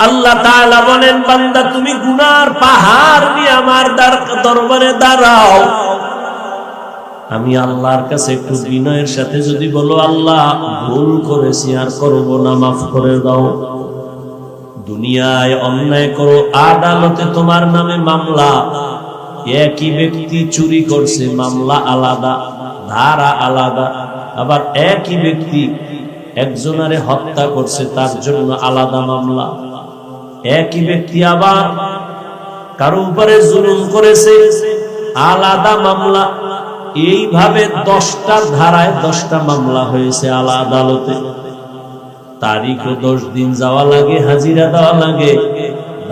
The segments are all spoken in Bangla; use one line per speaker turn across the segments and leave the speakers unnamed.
আল্লাহ বলেন, বান্দা, তুমি গুনার পাহাড় নিয়ে আমার দরবারে দাঁড়াও। আমি আল্লাহর কাছে একটু বিনয়ের সাথে যদি বলো, আল্লাহ, ভুল করেছি, আর করব না, মাফ করে দাও। দুনিয়ায় অন্যায় করো, আদালতে তোমার নামে মামলা। একই ব্যক্তি চুরি করছে, মামলা আলাদা, ধারা আলাদা। আবার একই ব্যক্তি একজনারে হত্যা করছে, তার জন্য আলাদা মামলা। একই ব্যক্তি আবার কারও উপরে জুলুম করেছে, আলাদা মামলা। এইভাবে দশটা ধারায় দশটা মামলা হয়েছে আলা আদালতে। তারিখও দশ দিন যাওয়া লাগে, হাজিরা দেওয়া লাগে।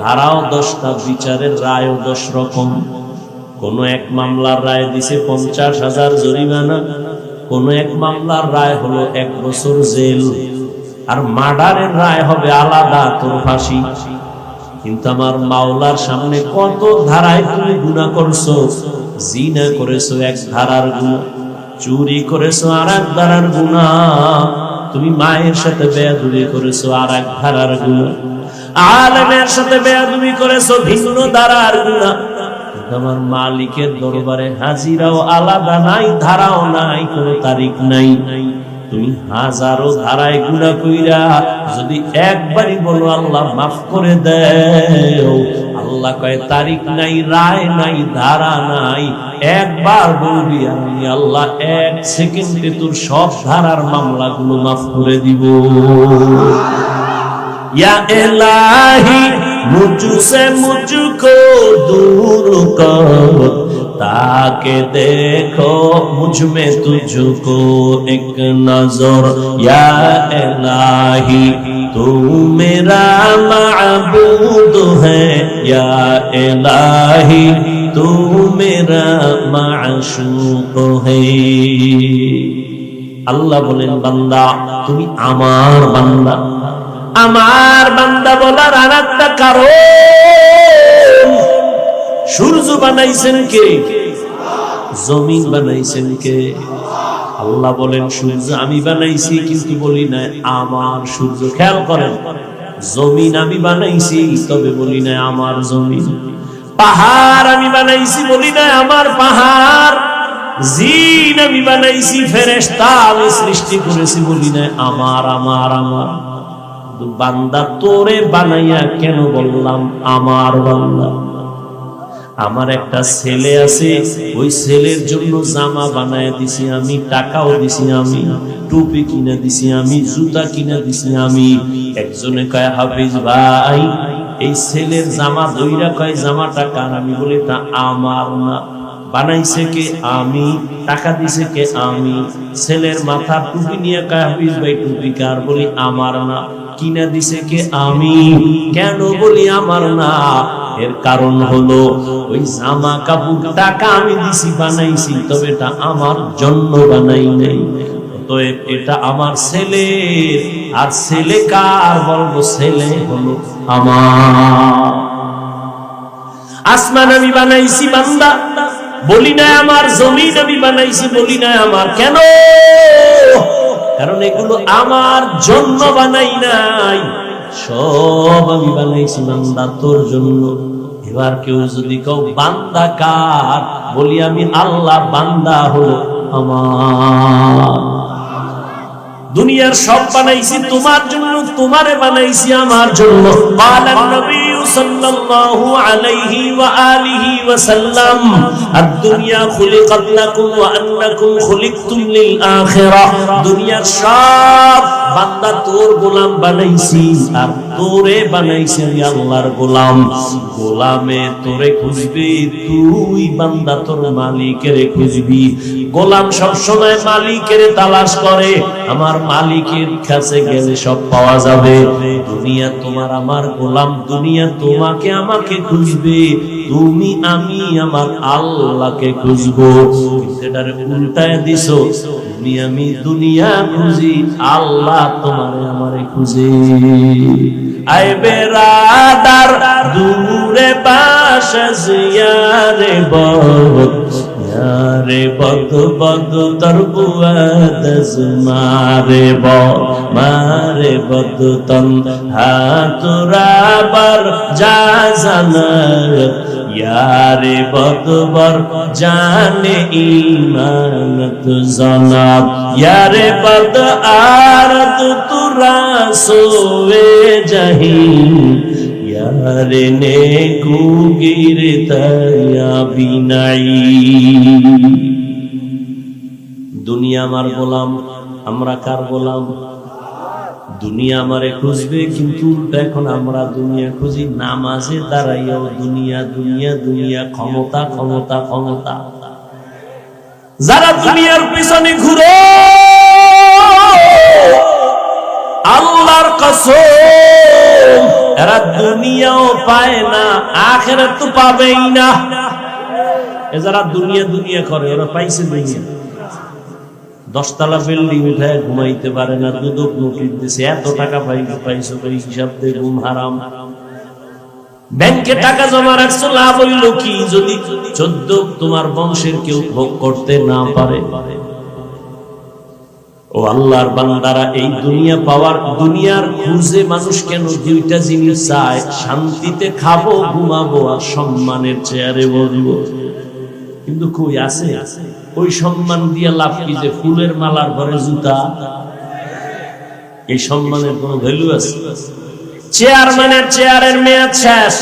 ধারাও দশটা, বিচারের রায়ও দশ রকম। কোন এক মামলার রায় দিছে পঞ্চাশ হাজার জরিমানা, কোন এক মামলার রায় হলো এক বছর জেল। আর মার্ডারের রায় হবে আলাদা, তোর ফাঁসি। কিন্তু আমার মাওলার সামনে কত ধারায় তুমি গুণা করছ? জিনা করেছ এক ধারার গুণা চুরি করেছ আর এক ধারার গুণা তুমি মায়ের সাথে বেয়াদুবি করেছ আর এক ধারার গুণা আলেমের সাথে বেয়াদুবি করেছ ভিন্ন ধারার গুণা আমার মালিকের দরবারে হাজিরাও আলাদা নাই, ধারাও নাই, কোনো তারিখ নাই। তুমি হাজারো ধারায় গুণা কইরা যদি একবারই বলো আল্লাহ মাফ করে দেও। আল্লাহ কয়, তারিখ নাই, রায় নাই, ধারা নাই। একবার বলবি আমি আল্লাহ এক সেকেন্ডে তোর সব ধারার মামলাগুলো মাফ করে দিব। ইয়া এলাহি মুজু সে মুচু কো দূর কর। ताके देखो मुझ में तुझको एक नजर या इलाही तू मेरा माबूद है या इलाही तू मेरा माशूक है আল্লাহ বলেন বান্দা তুমি আমার বান্দা আমার বান্দা বলার আর একটা কারণ সূর্য বানাইছেন কে জমিন বানাইছেন কে? আল্লাহ বলেন, সূর্য আমি বানাইছি, কিন্তু বলি না, আমার সূর্য খেয়াল করেন, জমিন আমি বানাইছি, তবে বলি না, আমার জমিন। পাহাড় আমি বানাইছি, বলি না, আমার পাহাড়। জিন আমি বানাইছি, ফেরেশতা আমি সৃষ্টি করেছি, বলি না, আমার আমার আমার। বান্দা তোরে বানাইয়া কেন বললাম, আমার বান্দা? আমার একটা ছেলে আছে, ওই ছেলের জন্য জামা বানায় দিছি আমি, টাকাও দিছি আমি, টুপি কিনে দিছি আমি, জুতা কিনে দিছি আমি। একজনে কয়, হাফিজ ভাই, এই ছেলের জামা দইরা কয়, জামাটা কার? আমি বলি, তা আমার না। বানাইছে কে? আমি। টাকা দিছে কে? আমি। ছেলের মাথা টুপি নিয়ে কয়, হাফিজ ভাই, টুপি কার? বলি, আমার না। কিনা দিছে কে আমি? কেন বলি আমার না? এর কারণ হলো, ওই জামা কাপড় টাকা আমি দিছি, বানাইছি, তবে এটা আমার জন্য বানাই নাই। অতএব এটা আমার ছেলে। আর ছেলে কার? বলব ছেলে হলো আমার। আসমান আমি বানাইছি, বান্দা। বলি না আমার, জমিন আমি বানাইছি, বলি না আমার। কেন? কারণ এগুলো আমার জন্য বানাই নাই। সব আমি বানাইছি বান্দা তোর জন্য। এবার কেউ যদি কেউ বান্দা কার? বলি, আমি আল্লাহ, বান্দা হল আমার। দুনিয়ার সব বানাইছি তোমার জন্য, তোমারে বানাইছি আমার জন্য। বালান নবী। صلى الله عليه وآله وسلم الدنيا خلقت لكم وأنكم خلقتم للآخرة দুনিয়ার সব বান্দা তোর গোলাম বানাইছি আর তোরে বানাইছি আল্লাহর গোলাম। গোলামে তোরে খুঁজবি, তুই বান্দা তোর মালিকের খুঁজবি। গোলাম সবসময় মালিকের তালাশ করে, আমার মালিকের কাছে গেলে সব পাওয়া যাবে। দুনিয়া তোমার আমার গোলাম, দুনিয়া তোমাকে আমাকে খুঁজবে, তুমি, আমি আমার আল্লাহকে খুঁজবো। এটারে উল্টায় দিছো, তুমি, আমি দুনিয়া খুঁজি, আল্লাহ তোমারে আমারে খুঁজে। আই বেরাদার দূরে পাশে জিয়ারে বল রে বদ বদ তর মারে ব, মারে বদ তন হাতুরাবার যা জানাত ইয়ারে বদবর জানে ইমানত জনাব। ইয়ারে বদ আরত তুরা সোয়ে জহিম ইয়ারে নে তয়া বিনাই দুনিয়া আমার গোলাম আমরা কার গোলাম দুনিয়া আমারে খুঁজবে কিন্তু এখন আমরা দুনিয়া খুঁজি নামাজে দাঁড়াইয়াও দুনিয়া দুনিয়া দুনিয়া ক্ষমতা ক্ষমতা ক্ষমতা যারা দুনিয়ার পিছনে ঘুরে, আল্লাহর কসম। এরা দুনিয়াও পায় না, আখেরাত তো পাবেই না। এ যারা দুনিয়া দুনিয়া করে ওরা পাইছে দুনিয়া। দশতলা বিল্ডিং উঠায় ঘুমাইতে পারে না, দুদক নোটিশ দিছে, এত টাকা পাই পাইছো, এই হিসাব দিয়ে ঘুম হারাম। ব্যাংকে টাকা জমা রাখছো, লাভ হইল কি? যদি চোদ্দ তোমার বংশের কেউ ভোগ করতে না পারে ও আল্লাহর বান্দারা, এই দুনিয়া পাওয়ার, দুনিয়ার খুঁজে মানুষ কেন দুইটা জিনিস চায়? শান্তিতে খাব, ঘুমাবো আর সম্মানের চেয়ারে বলব কিন্তু কই আছে? ওই সম্মান দিয়ে লাভ কি যে ফুলের মালার ঘরে জুতা? এই সম্মানের কোন ভ্যালু আছে? চেয়ারম্যানের চেয়ারের মেয়াদ শেষ।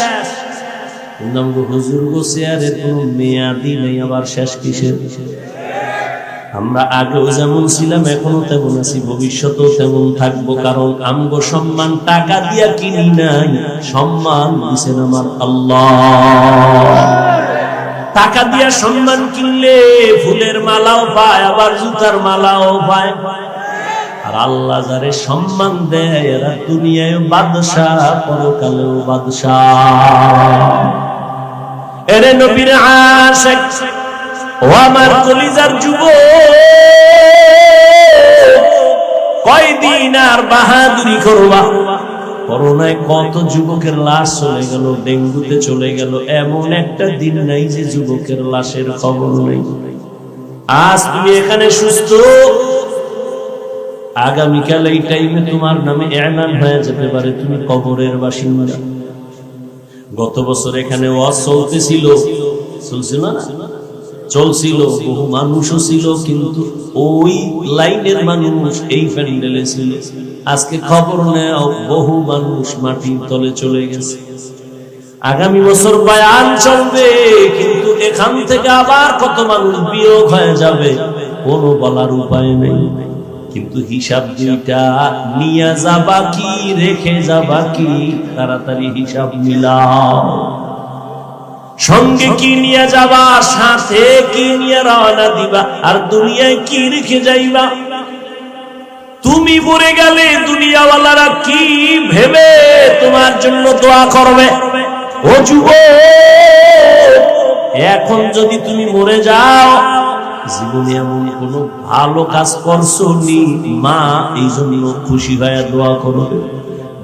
কিন্তু আমাকে হুজুর গো, চেয়ারের কোন মেয়াদই নেই, আবার শেষ কিসের? আমরা আগেও যেমন ছিলাম, এখনও তেমন আছি, ভবিষ্যতেও তেমন থাকব, কারণ আমগো সম্মান টাকা দিয়া কিনি নাই, সম্মান দিছেন আমার আল্লাহ। টাকা দিয়া সম্মান কিনলে ফুলের মালাও পায়, আবার জুতার মালাও পায়। আর আল্লাহ যারে সম্মান দেয়, এরা দুনিয়ায় বাদশাহ, পরকালেও বাদশাহ। এরে নবীর আশেক। ও আমার কলিজার যুব কয়দিন আর বাহাদুরি করবা? করোনায় কত যুবকের লাশ চলে গেল, ডেঙ্গুতে চলে গেল, এমন একটা দিন নাই যে যুবকের লাশের খবর নেই। আজ তুমি এখানে সুস্থ? আগামীকাল এই টাইমে তোমার নামে এলান হয়ে যেতে পারে, তুমি কবরের বাসিন্দা। গত বছর এখানে ওয়াজ চলতেছিল। চলছিল না? চলছিল, বহু মানুষও ছিল, কিন্তু ওই লাইনের মানুষ এই প্যান্ডেলে ছিল। আজকে খবর নেয় বহু মানুষ মাটির তলে চলে গেছে। আগামী বছর বায়ান চলবে, কিন্তু এখান থেকে আবার কত মানুষ বিয়োগ হয়ে যাবে, কোনো বলার উপায় নেই। কিন্তু হিসাব দুইটা, নিয়ে যাবা কি, রেখে যাবা কি, তাড়াতাড়ি হিসাব মিলাও। সঙ্গে কি নিয়ে যাবা, সাথে কি নিয়ে রওনা দিবা, আর দুনিয়ায় কি রেখে যাইবা? তুমি পড়ে গেলে দুনিয়াওয়ালারা কি ভেবে তোমার জন্য দোয়া করবে? ও যুব এখন যদি তুমি মরে যাও, জীবনে এমন কোন ভালো কাজ করছ নি? মা এই জন্য খুশি হয়ে দোয়া করবে।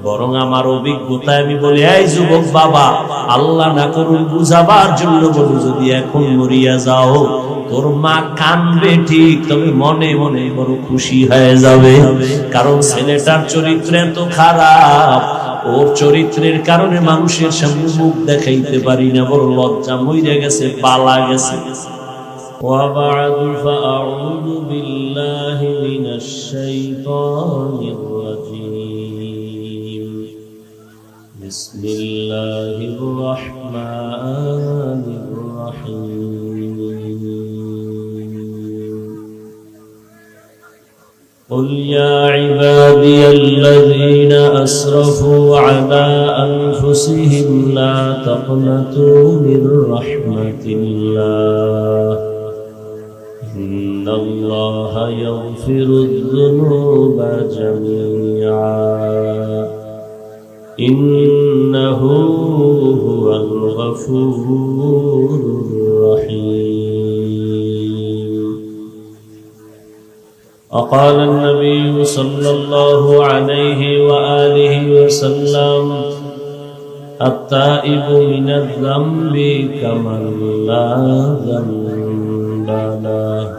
বরং আমার অভিজ্ঞতায় আমি বলি এই যুবক বাবা আল্লাহ না করুন বুঝাবার জন্য বলি যদি এখন মরিয়া যাও তোর মা কানবে ঠিক তবে মনে মনে বড় খুশি হয়ে যাবে কারণ ছেলেটার চরিত্র এত খারাপ ওর চরিত্রের কারণে মানুষের সামনে মুখ দেখাইতে পারি না বড় লজ্জা মইরে গেছে পালা গেছে وبعد فأعوذ بالله من الشيطان الرجيم بسم الله الرحمن الرحيم. قل يا عبادي الذين أسرفوا على أنفسهم لا تقنطوا من رحمة الله. إن الله يغفر الذنوب جميعا. إنه هو الغفور الرحيم. وقال النبي صلى الله عليه وآله وسلم التائب من الذنب كمن لا ذنب مولانا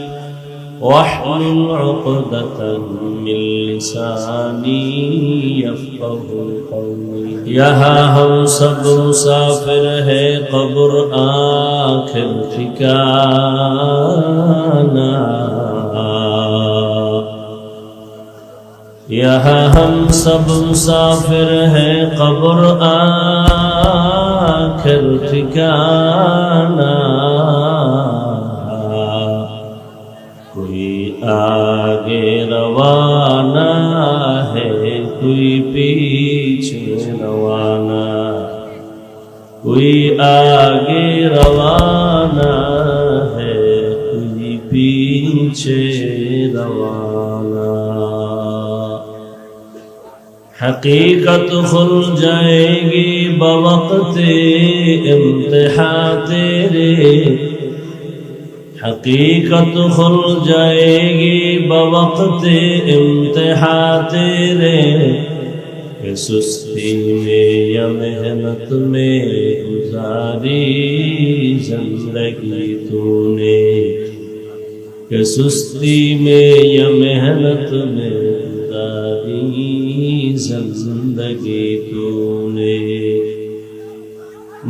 واحلل عقدة من لسانی قولی یہاں هم سب مسافر ہے قبر آخر ٹھکانا. یہاں ہم سب مسافر هي قبر آخر ٹھکانا. आगे रवाना है कोई पीछे रवाना कोई आगे रवाना है कोई पीछे रवाना हकीकत खुल जाएगी बवक्त इम्तिहा तेरे حقیقت خل جائے گی بوقت امتحا تیرے سستی میں یا محنت میں گزاری زندگی تو نے کہ سستی میں یا محنت میں گزاری زندگی تو نے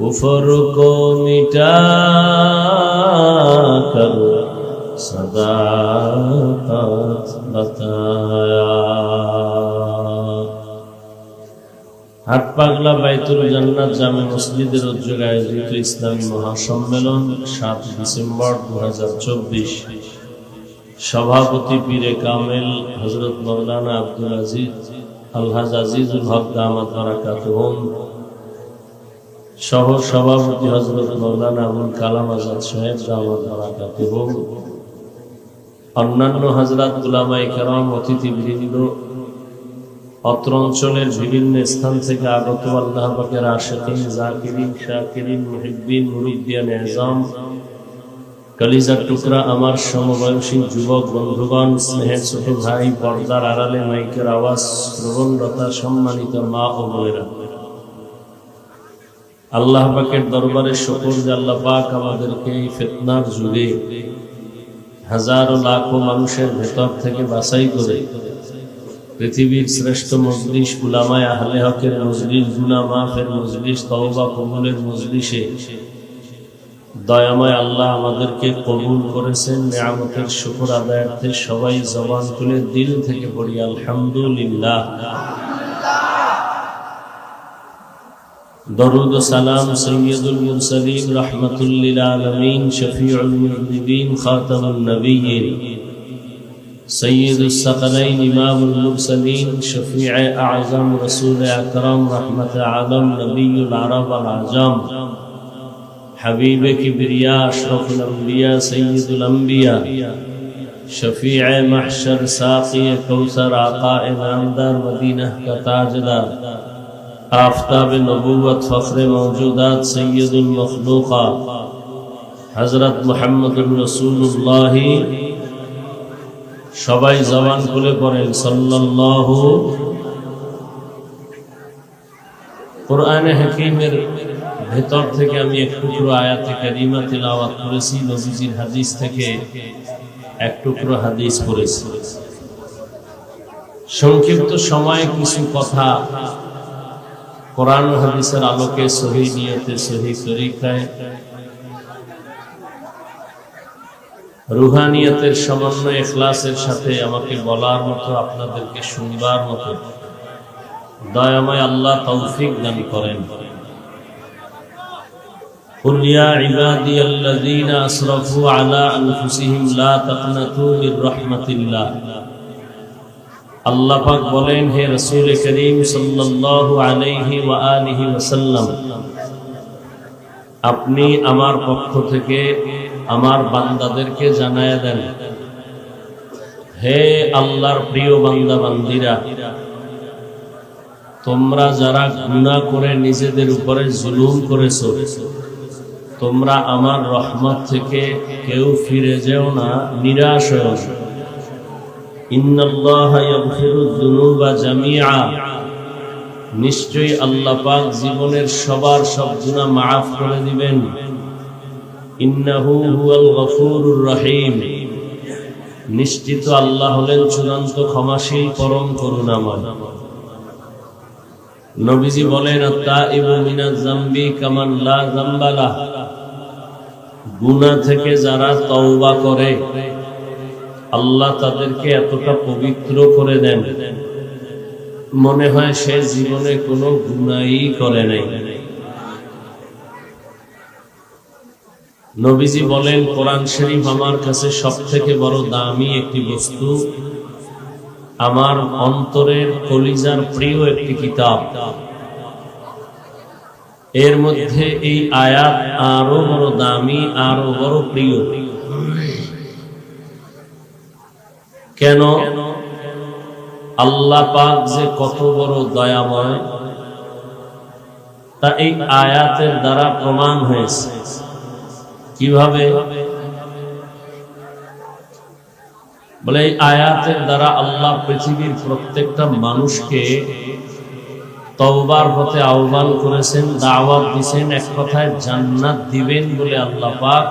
कुफर को मिटा कर सदाकत बताया হাট পাগলা বাইতুল জান্নাত জামে মসজিদের উদ্যোগে আয়োজিত ইসলামী মহাসম্মেলন সাত ডিসেম্বর দু সভাপতি পীরে কামেল হজরত মৌলানা আব্দুল আজিজ আলহাজ আজিজুল হক দামাত বারাকাতুহুম সহ সভাপতি হজরত মৌলানা আবুল কালাম আজাদ সাহেব দামাত বারাকাতুহুম অন্যান্য হজরত গুলামাই কারাম, অতিথিবৃন্দ, অত্র অঞ্চলের বিভিন্ন স্থান থেকে আগত আল্লাহ পাকের আশেকিন, জাকিরিন, শাকিরিন, মুহিব্বিন, মুরিদ্দিয়ান, এজাম, কলিজার টুকরা আমার সমবয়সী যুবক বন্ধুগণ স্নেহের ছোট ভাই, পর্দার আড়ালে মাইকের আওয়াজ শ্রবণরতা সম্মানিত মা ও বোনেরা। আল্লাহ পাকের দরবারে শকর যে আল্লাহ পাক আমাদেরকে এই ফেতনার যুগে হাজারো লাখো মানুষের ভেতর থেকে বাছাই করে পৃথিবীর শ্রেষ্ঠ মজলিস উলামায় আহলে হকের মজলিস গুনা মাফের মজলিস, তওবা কবুলের মজলিসে দয়াময় আল্লাহ আমাদেরকে কবুল করেছেন, নিয়ামতের শুকর আদায়ার্থে সবাই জবান তুলে দিল থেকে পড়ি, আলহামদুলিল্লাহ। درود سلام سید المرسلین رحمت للعالمین شفیع المذنبین خاتم النبیین. سید السقلین امام المرسلین شفیع اعظم رسول اکرام رحمت عالم نبی العرب العجام حبیب کبریا اشرف الانبیاء سید الانبیاء. شفیع محشر ساقی کوثر آقائم نامدار مدینہ کا تاجدار. آفتاب نبوت فخر موجودات سيد المخلوقات حضرت محمد رسول الله সবাই জবান খুলে পড়েন সাল্লাল্লাহু কোরআনে হাকিমের ভেতর থেকে আমি এক টুকরো আয়াতে কারিমা তিলাওয়াত করেছি নবীজির হাদিস থেকে এক টুকরো হাদিস পড়েছি সংক্ষিপ্ত সময়ে কিছু কথা কোরআন ও হাদিসের আলোকে সহি নিয়তে সহি তরিকায় রুহানিয়তের সমন্বয় এখলাসের সাথে আমাকে বলার মতো আপনাদেরকে শুনবার মতো দয়াময় আল্লাহ তৌফিক দান করেন قل يا عبادي الذين أسرفوا على أنفسهم لا تقنطوا من رحمة الله আল্লাহ পাক বলেন, হে রসুল করিম সাল্লাল্লাহু আলাইহি ওয়া আলিহি ওয়াসাল্লাম, আপনি আমার পক্ষ থেকে আমার বান্দাদেরকে জানায় দেন, হে আল্লাহর প্রিয় বান্দা বান্দিরা তোমরা যারা গুনাহ করে নিজেদের উপরে জুলুম করেছ, তোমরা আমার রহমত থেকে কেউ ফিরে যেও না, নিরাশ হয়েও নিশ্চয়ই আল্লাহ পাক জীবনের সবার সব গুনাহ মাফ করে দিবেন। ইন্নাহু রহিম। নিশ্চিত আল্লাহ হলেন চূড়ান্ত ক্ষমাশীল, পরম করুণাময়। নবীজি বলেন জামবালা। থেকে যারা তওবা করে আল্লাহ তাদেরকে এতটা পবিত্র করে দেন। মনে হয় সে জীবনে কোনো গুনাই করে নাই। নবীজি বলেন, কোরআন শরীফ আমার কাছে সব থেকে বড় দামি একটি বস্তু। আমার অন্তরের কলিজার প্রিয় একটি কিতাব। এর মধ্যে এই আয়াত আরও বড় দামি, আরও বড় প্রিয়। কেন? আল্লাহ পাক যে কত বড় দয়াময়, তা এই আয়াতের দ্বারা প্রমাণ হয়েছে। কীভাবে? বলে এই আয়াতের দ্বারা আল্লাহ পৃথিবীর প্রত্যেকটা মানুষকে তওবার পথে আহ্বান করেছেন, দাওয়াত দিয়েছেন, এক কথায় জান্নাত দিবেন বলে আল্লাহ পাক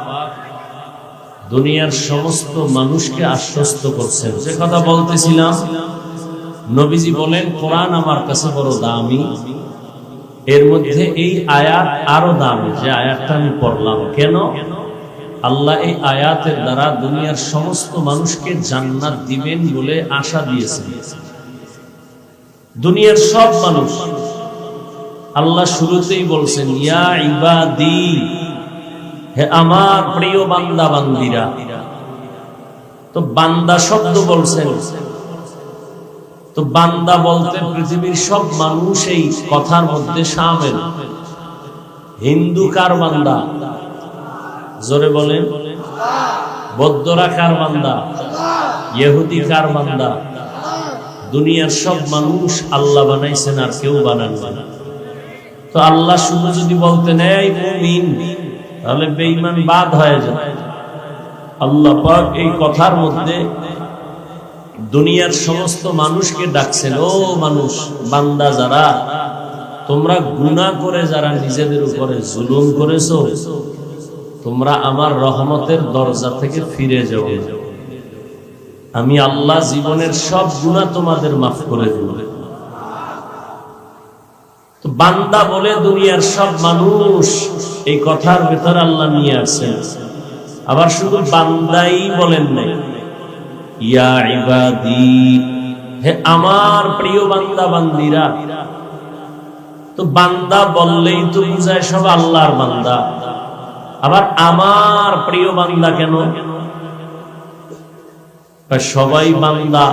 দুনিয়ার সমস্ত মানুষকে আশ্বস্ত করছেন। যে কথা বলতেছিলাম, নবীজি বলেন, কোরআন আমার কাছে বড় দামি। এর মধ্যে এই আয়াত আরও দামি। যে আয়াতটা আমি পড়লাম, কেন? আল্লাহ এই আয়াতের দ্বারা দুনিয়ার সমস্ত মানুষকে জান্নাত দিবেন বলে আশা দিয়েছেন। দুনিয়ার সব মানুষ, আল্লাহ শুরুতেই বলছেন, ইয়া ইবাদি হে আমার প্রিয় বান্দা, বান্দিরা। তো বান্দা শব্দ বলছেন। তো বান্দা বলতে পৃথিবীর সব মানুষ এই কথার মধ্যে সামিল। হিন্দু কার বান্দা? জোরে বলেন। বৌদ্ধরা কার বান্দা? ইহুদি কার বান্দা? দুনিয়ার সব মানুষ আল্লাহ বানাইছেন আর কেউ বানান তো আল্লাহ শুধু যদি বলতেন, এই মুমিন তাহলে বেঈমান বাদ হয়ে যায়। আল্লাহ পাক এই কথার মধ্যে দুনিয়ার সমস্ত মানুষকে ডাকছেন, ও মানুষ, বান্দা যারা, তোমরা গুনাহ করে যারা নিজেদের উপরে জুলুম করেছ, তোমরা আমার রহমতের দরজা থেকে ফিরে যাও। আমি আল্লাহ জীবনের সব গুনাহ তোমাদের মাফ করে দেব। বান্দা বলে দুনিয়ার সব মানুষ, এই কথার ভেতর আল্লাহ নিয়ে আসেন আবার শুধু বান্দাই বলেন নাই। হে আমার প্রিয় বান্দা বান্দিরা তো বান্দা বললেই তো বুঝায় সব আল্লাহর বান্দা। আবার আমার প্রিয় বান্দা কেন? সবাই বান্দা।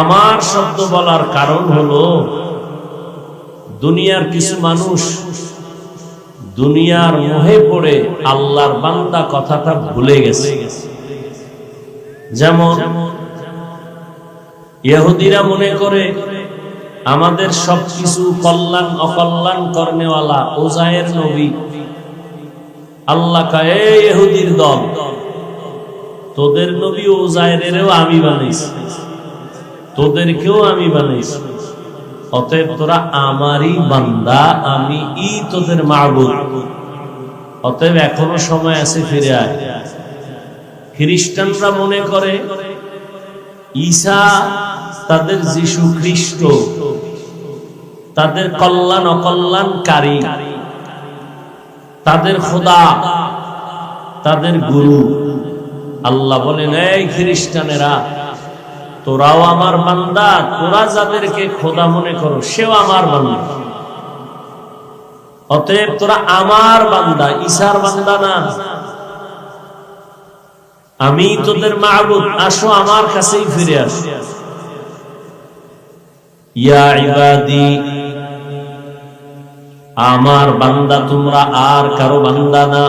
আমার শব্দ বলার কারণ হলো দুনিয়ার কিছু মানুষ দুনিয়ার মোহে পড়ে আল্লাহর বান্দা কথাটা ভুলে গেছে। যেমন ইহুদিরা মনে করে, আমাদের সবকিছু কল্যাণ অকল্যাণ করনেওয়ালা ওজায়ের নবী। আল্লাহ কায়ে ইহুদির দল, তোদের নবী ওজায়েরেরও আমি বানাইছি। তোদেরকেও আমি বানাইছি। অতএব তোরা আমারই বান্দা, আমি ই তোদের মাহবুব অতএব এখনও সময় আছে, ফিরে আয়। খ্রিস্টানরা মনে করে, ঈসা তাদের যিশু খ্রিস্ট, তাদের কল্যাণ অকল্যাণকারী, তাদের খোদা, তাদের গুরু। আল্লাহ বলেন, এই খ্রিস্টানেরা তোরাও আমার বান্দা, তোরা যাদেরকে খোদা মনে করো, সেও আমার বান্দা। অতএব তোরা আমার বান্দা, ঈশার বান্দা না। আমি তোদের মাহবুদ, আসো আমার কাছেই ফিরে আসো। আমার বান্দা তোমরা আর কারও বান্দা না।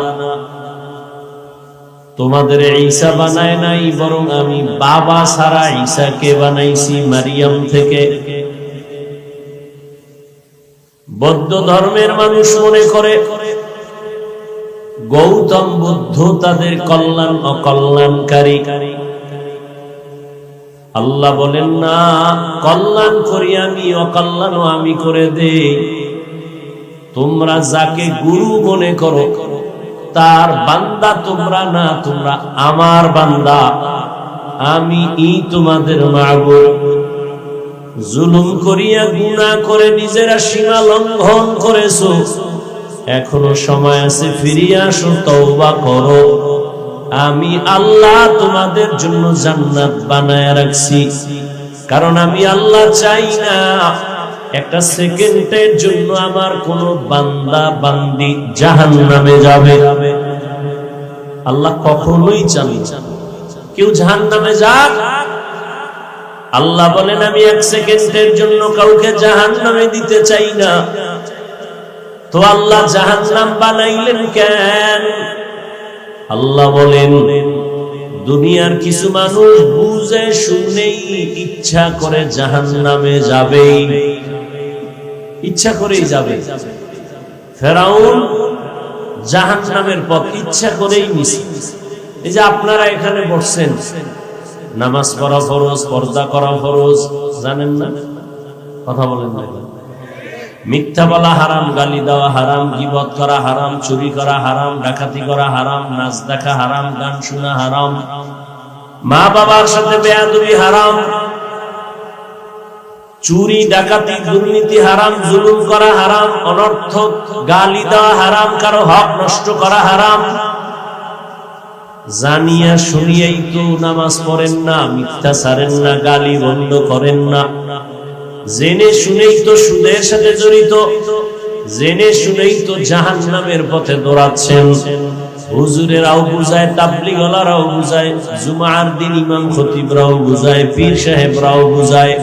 তোমাদের ঈসা বানায় নাই, বরং আমি বাবা সারা ঈসাকে বানাইছি মারিয়াম থেকে। বৌদ্ধ ধর্মের মানুষ মনে করে, গৌতম বুদ্ধ তাদের কল্যাণ অকল্যাণকারী। আল্লাহ বলেন, না, কল্যাণ করি আমি অকল্যাণ আমি করে দে তোমরা যাকে গুরু মনে করো তার বান্দা তোমরা না, তোমরা আমার বান্দা। আমি ই তোমাদের মাহবুব জুলুম করিয়া গুণা করে নিজেরা সীমা লঙ্ঘন করেছ। এখনও সময় আছে, ফিরিয়ে আসো, তওবা করো। আমি আল্লাহ তোমাদের জন্য জান্নাত বানায় রাখছি। কারণ আমি আল্লাহ চাই না। একটা সেকেন্ডের জন্য আমার কোন বান্দা, বান্দি জাহান নামে যাবে। আল্লাহ কখনোই চান কেউ জাহান নামে যাক? আল্লাহ বলেন, আমি এক সেকেন্ডের জন্য কাউকে জাহান নামে দিতে চাই না। তো আল্লাহ জাহান নাম বানাইলেন কেন? আল্লাহ বলেন, দুনিয়ার কিছু মানুষ বুঝে, শুনেই ইচ্ছা করে জাহান নামে যাবেই। ইচ্ছা করেই যাবে। ফেরাউন জাহান নামের পথ ইচ্ছা করেই মিশে এই যে আপনারা এখানে বসছেন, নামাজ পড়া ফরজ, পর্দা করা ফরজ, জানেন না? কথা বলেন না মিথ্যা বলা হারাম, গালি দেওয়া হারাম, গিবত করা হারাম, চুরি করা হারাম, ডাকাতি করা হারাম, নাচ দেখা হারাম, গান শোনা হারাম মা বাবার সাথে বেয়াদুবি হারাম চুরি, ডাকাতি, দুর্নীতি, হারাম, জুলুম করা হারাম অনর্থক গালি দেওয়া হারাম, কারও হক নষ্ট করা হারাম। জানিয়া শুনিয়াই তো নামাজ পড়েন না মিথ্যা ছাড়েন না, গালি বন্ধ করেন না। জেনে শুনেই তো সুদের সাথে জড়িত, জেনে শুনেই তো জাহান নামের পথে দৌড়াচ্ছেন। হুজুরেরাও বুঝায়, তাবলিগলারাও বুঝায়, জুমার দিন ইমাম খতিবরাও বুঝায়, পীর সাহেবরাও বুঝায়।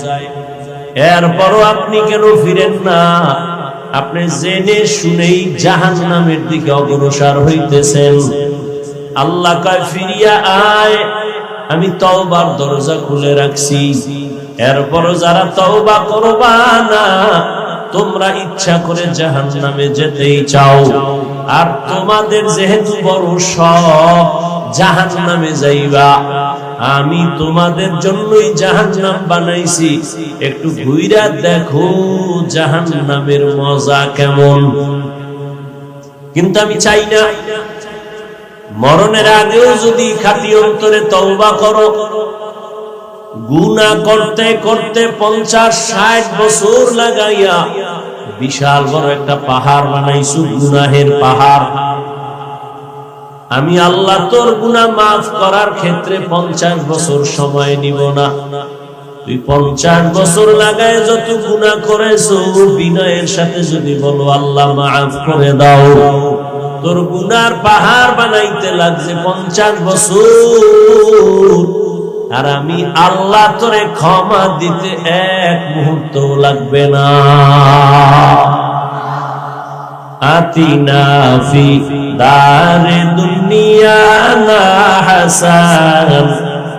এরপরও আপনি কেন ফিরেন না? আপনি জেনে শুনেই জাহান নামের দিকে অগ্রসর হইতেছেন। আল্লাহ কয়, ফিরিয়া আয়, আমি তওবার দরজা খুলে রাখছি। এরপরও যারা তওবা করবা না, তোমরা ইচ্ছা করে জাহান নামে যেতেই চাও। আর তোমাদের যেহেতু বড় সব জাহান নামে যাইবা। আমি তোমাদের জন্যই জাহান নাম বানাইছি। একটু ঘুইরা দেখো জাহান নামের মজা কেমন। কিন্তু আমি চাই না। মরণের আগেও যদি খাতি অন্তরে তওবা করো। গুনা করতে করতে পঞ্চাশ, ষাট বছর লাগাইয়া বিশাল বড় একটা পাহাড় বানাইছু, গুনাহের পাহাড়। আমি আল্লাহ তোর গুনাহ মাফ করার ক্ষেত্রে পঞ্চাশ বছর সময় নিব না। তুই পঞ্চাশ বছর লাগায় যত গুনাহ করেছ, বিনয়ের সাথে যদি বলো, আল্লাহ মাফ করে দাও। তোর গুনার পাহাড় বানাইতে লাগছে পঞ্চাশ বছর। আর আমি আল্লাহ তোরে ক্ষমা দিতে এক মুহূর্ত লাগবে না। آتنا في دار دنيانا حسن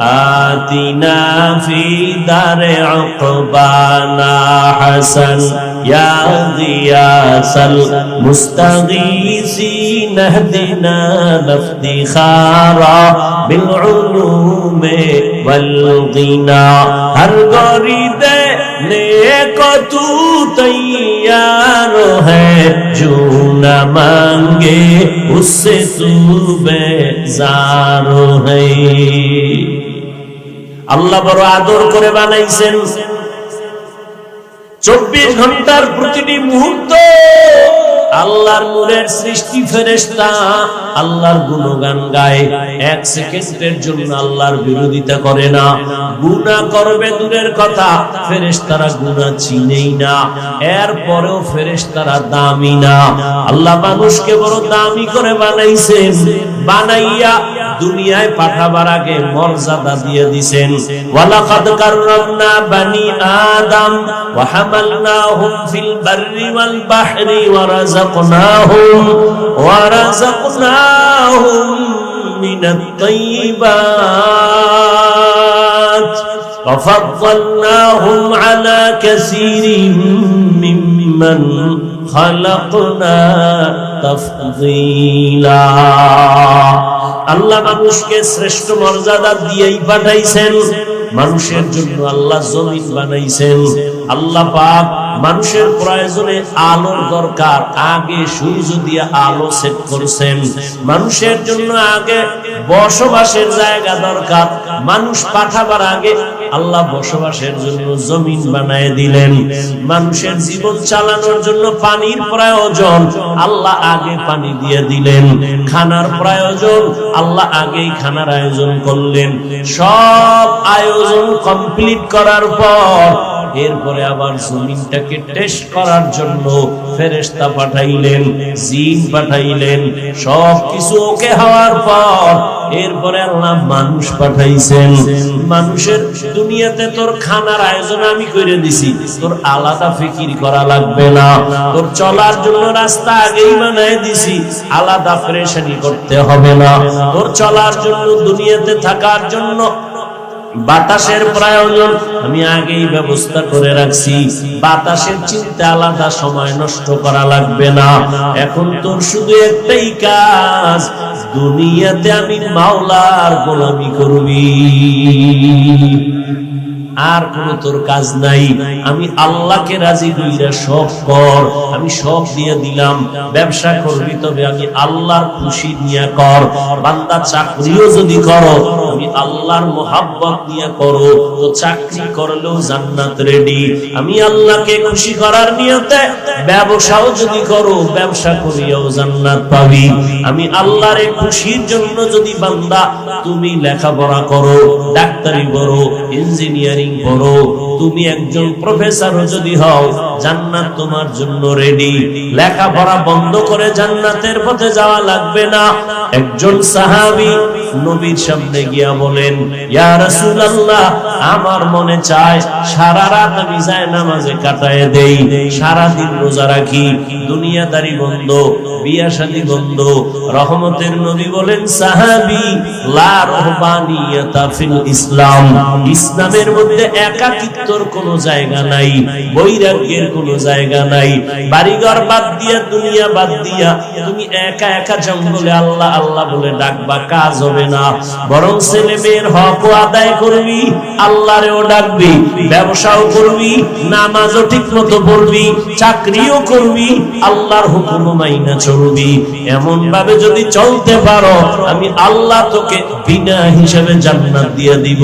آتنا في دار عقبانا حسن. يا غياث المستغيثين اهدنا لافتخارا بالعلوم والغنى. هل غريب নে কতু তৈর হো না মঙ্গে উসে তু বেজারো আল্লাহ বড় আদর করে বানাইছেন। চব্বিশ ঘণ্টার প্রতিটি মুহূর্ত আল্লাহর নূরের সৃষ্টি ফেরেশতা আল্লাহর গুণগান গায়। এক সেকেন্ডের জন্য আল্লাহর বিরোধিতা করে না। গুণা করবে দূরের কথা, ফেরেশতারা গুণা চিনেই না। এরপরেও ফেরেশতারা দামি না। আল্লাহ মানুষকে বড় দামি করে বানাইছেন। বানাইয়া দুনিয়ায় পাঠাবার আগে মর্যাদা দিয়ে দিছেন ওয়ালাকাদ কাররামনা বানি আদম ওয়া হামালনাহুম ফিল বাররি ওয়াল বাহরি ওয়া রাযাকনাহুম ওয়া রাযাকনাহুম মিনাত তাইয়্যিবাত وفضلناهم على كثير ممن خلقنا আল্লাহ মানুষকে শ্রেষ্ঠ মর্যাদা দিয়েই পাঠাইছেন। মানুষের জন্য আল্লাহ জমিন বানাইছেন। আল্লাহ পাক মানুষের প্রয়োজনে আলোর দরকার, আগে সূর্য দিয়ে আলো সেট করছেন। মানুষের জন্য আগে বসবাসের জায়গা দরকার। মানুষ পাঠাবার আগে আল্লাহ বসবাসের জন্য জমিন বানায় দিলেন। মানুষের জীবন চালানোর জন্য পানির প্রয়োজন, আল্লাহ আগে পানি দিয়ে দিলেন। খানার প্রয়োজন, আল্লাহ আগেই খানার আয়োজন করলেন। সব আয়োজন কমপ্লিট করার পর এরপরে আবার জমিনটাকে টেস্ট করার জন্য ফেরেশতা পাঠাইলেন, জিন পাঠাইলেন সব কিছু ওকে হওয়ার পর এরপরে আল্লাহ মানুষ পাঠাইছেন। মানুষের দুনিয়াতে তোর খানার আয়োজন আমি করে দিছি, তোর আলাদা ফিকির করা লাগবে না, তোর চলার জন্য রাস্তা আগেই বানায় দিছি, আলাদা প্রেশানি করতে হবে না। তোর চলার জন্য, দুনিয়াতে থাকার জন্য বাতাসের প্রয়োজন, আমি আগেই ব্যবস্থা করে রাখছি। বাতাসের চিন্তা আলাদা, সময় নষ্ট করা লাগবে না। এখন তোর শুধু একটাই কাজ, দুনিয়াতে আমি মাওলার গোলামি করবি। আর কোন তোর কাজ নাই। আমি আল্লাহকে রাজি কইরা সব কর, আমি সব দিয়ে দিলাম। ব্যবসা করবি তবে আমি আল্লাহর খুশি নিয়ে কর। বান্দা চাকরিও যদি করো আমি আল্লাহর মোহাব্বত নিয়ে করো, তো চাকরি করলেও জান্নাত রেডি আমি আল্লাহকে খুশি করার নিয়তে ব্যবসাও যদি করো, ব্যবসা করিয়াও জান্নাত পাবি। আমি আল্লাহর খুশির জন্য যদি বান্দা তুমি লেখাপড়া করো, ডাক্তারি করো ইঞ্জিনিয়ারিং করো তুমি একজন প্রফেসর যদি হও, জান্নাত তোমার জন্য রেডি লেখাপড়া বন্ধ করে জান্নাতের পথে যাওয়া লাগবে না। একজন সাহাবী নবীর সামনে গিয়া বলেন আমার মনে চায় সারা রাত আমি যায় নামাজে কাটায় দেই সারা দিন রোজা রাখি, দুনিয়াদারি বন্ধ বিয়া শাদী বন্ধ। রহমতের নবী বলেন, সাহাবী, লা ইসলাম, ইসলামের মধ্যে একাকিত্বর কোনো জায়গা নাই, বৈরাগ্যের কোনো জায়গা নাই। বাড়িঘর বাদ দিয়া, দুনিয়া বাদ দিয়া, তুমি একা একা জঙ্গলে আল্লাহ আল্লাহ বলে ডাকবা, কাজ হবে না। বরং ছেলে মেয়ের হক আদায় করবি, আল্লাহরেও ডাকবি, ব্যবসাও করবি, নামাজও ঠিক মতো পড়বি, চাকরিও করবি, আল্লাহর হুকুম মাইনা চলবি। এমন ভাবে যদি চলতে পারো, আমি আল্লাহ তোকে বিনা হিসেবে জান্নাত দিয়ে দিব।